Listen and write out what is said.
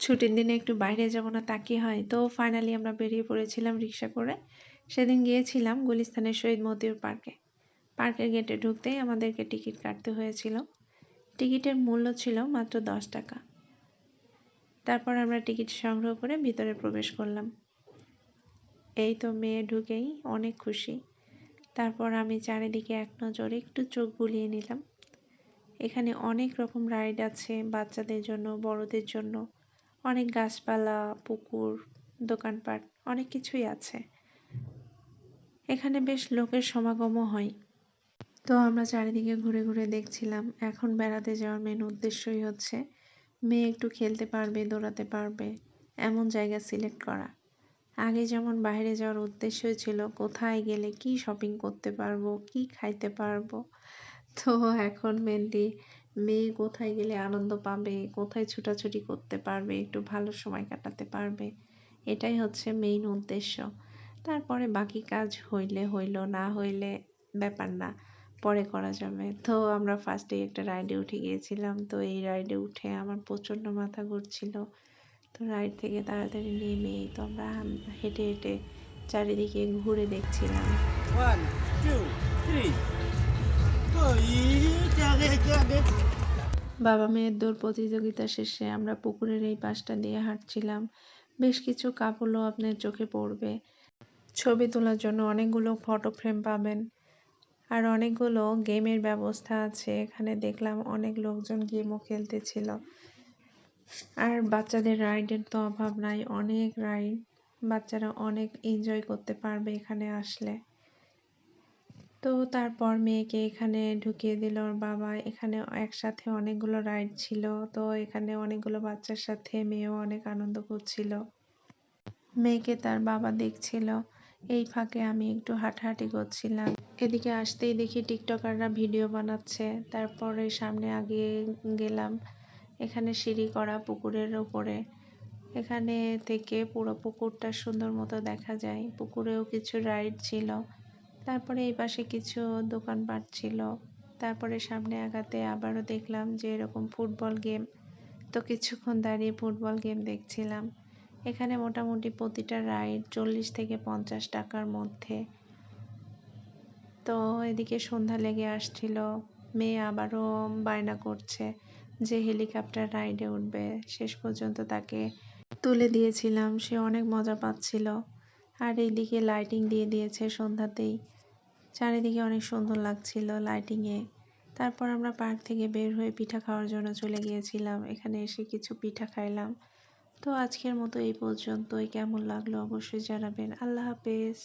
ছুটির দিনে একটু বাইরে যাব না, তা কি হয়? তো ফাইনালি আমরা বেরিয়ে পড়েছিলাম রিক্সা করে। সেদিন গিয়েছিলাম গুলিস্তানের শহীদ মতিউর পার্কে। পার্কের গেটে ঢুকতেই আমাদেরকে টিকিট কাটতে হয়েছিল। টিকিটের মূল্য ছিল মাত্র দশ টাকা। তারপর আমরা টিকিট সংগ্রহ করে ভিতরে প্রবেশ করলাম। এই তো মেয়ে ঢুকেই অনেক খুশি। তারপর আমি চারিদিকে এক নজরে একটু চোখ বুলিয়ে নিলাম। এখানে অনেক রকম রাইড আছে বাচ্চাদের জন্য, বড়দের জন্য। অনেক গাছপালা, পুকুর, দোকানপাট, অনেক কিছুই আছে। এখানে বেশ লোকের সমাগমও হয়। তো আমরা চারিদিকে ঘুরে ঘুরে দেখছিলাম, এখন বেড়াতে যাওয়ার মেন উদ্দেশ্যই হচ্ছে মেয়ে একটু খেলতে পারবে, দৌড়াতে পারবে, এমন জায়গা সিলেক্ট করা। আগে যেমন বাইরে যাওয়ার উদ্দেশ্যই ছিল, কোথায় গেলে কি শপিং করতে পারব, কি খাইতে পারব, তো এখন মেনলি মেয়ে কোথায় গেলে আনন্দ পাবে? কোথায় ছুটাছুটি করতে পারবে? একটু ভালো সময় কাটাতে পারবে? এটাই হচ্ছে মেইন উদ্দেশ্য। তারপরে বাকি কাজ হইলে হইল না হইলে ব্যাপার না পরে করা যাবে। তো আমরা ফার্স্টেই একটা রাইডে উঠে গিয়েছিলাম। তো এই রাইডে উঠে আমার প্রচণ্ড মাথা ঘুরছিল। তো রাইড থেকে তাড়াতাড়ি নেমে তো আমরা হেঁটে হেঁটে চারিদিকে ঘুরে দেখছিলাম। One, two, three. বাবা মেয়ের দৌড় প্রতিযোগিতা শেষে আমরা পুকুরের এই পাশটা দিয়ে হাঁটছিলাম। বেশ কিছু কাপড়ও আপনার চোখে পড়বে। ছবি তোলার জন্য অনেকগুলো ফটো ফ্রেম পাবেন। আর অনেকগুলো গেমের ব্যবস্থা আছে। এখানে দেখলাম অনেক লোকজন গেমও খেলতেছিল। আর বাচ্চাদের রাইডের তো অভাব নাই। অনেক রাইড বাচ্চারা অনেক এনজয় করতে পারবে এখানে আসলে। তো তারপর মেয়েকে এখানে ঢুকিয়ে দিল। ওর বাবা এখানে একসাথে অনেকগুলো রাইড ছিল। তো এখানে অনেকগুলো বাচ্চার সাথে মেয়েও অনেক আনন্দ করছিল। মেয়েকে তার বাবা দেখছিল। এই ফাঁকে আমি একটু হাঁটাহাঁটি করছিলাম। এদিকে আসতেই দেখি টিকটকাররা ভিডিও বানাচ্ছে। তারপরে সামনে আগে গেলাম। এখানে সিঁড়ি করা পুকুরের ওপরে এখানে থেকে পুরো পুকুরটা সুন্দর মতো দেখা যায়। পুকুরেও কিছু রাইড ছিল। তারপরে এই পাশে কিছু দোকানপাট ছিল। তারপরে সামনে আগাতে আবারও দেখলাম যে এরকম ফুটবল গেম। তো কিছুক্ষণ দাঁড়িয়ে ফুটবল গেম দেখছিলাম। এখানে মোটামুটি প্রতিটা রাইড চল্লিশ থেকে পঞ্চাশ টাকার মধ্যে। তো এদিকে সন্ধ্যা লেগে আসছিল। মেয়ে আবারও বায়না করছে যে হেলিকপ্টার রাইডে উঠবে। শেষ পর্যন্ত তাকে তুলে দিয়েছিলাম। সে অনেক মজা পাচ্ছিল। আর এইদিকে লাইটিং দিয়ে দিয়েছে সন্ধ্যাতেই। চারিদিকে অনেক সুন্দর লাগছিল লাইটিংয়ে তারপর আমরা পার্ক থেকে বের হয়ে পিঠা খাওয়ার জন্য চলে গিয়েছিলাম। এখানে এসে কিছু পিঠা খাইলাম। তো আজকের মতো এই পর্যন্তই। কেমন লাগল অবশ্যই জানাবেন। আল্লাহ হাফেজ।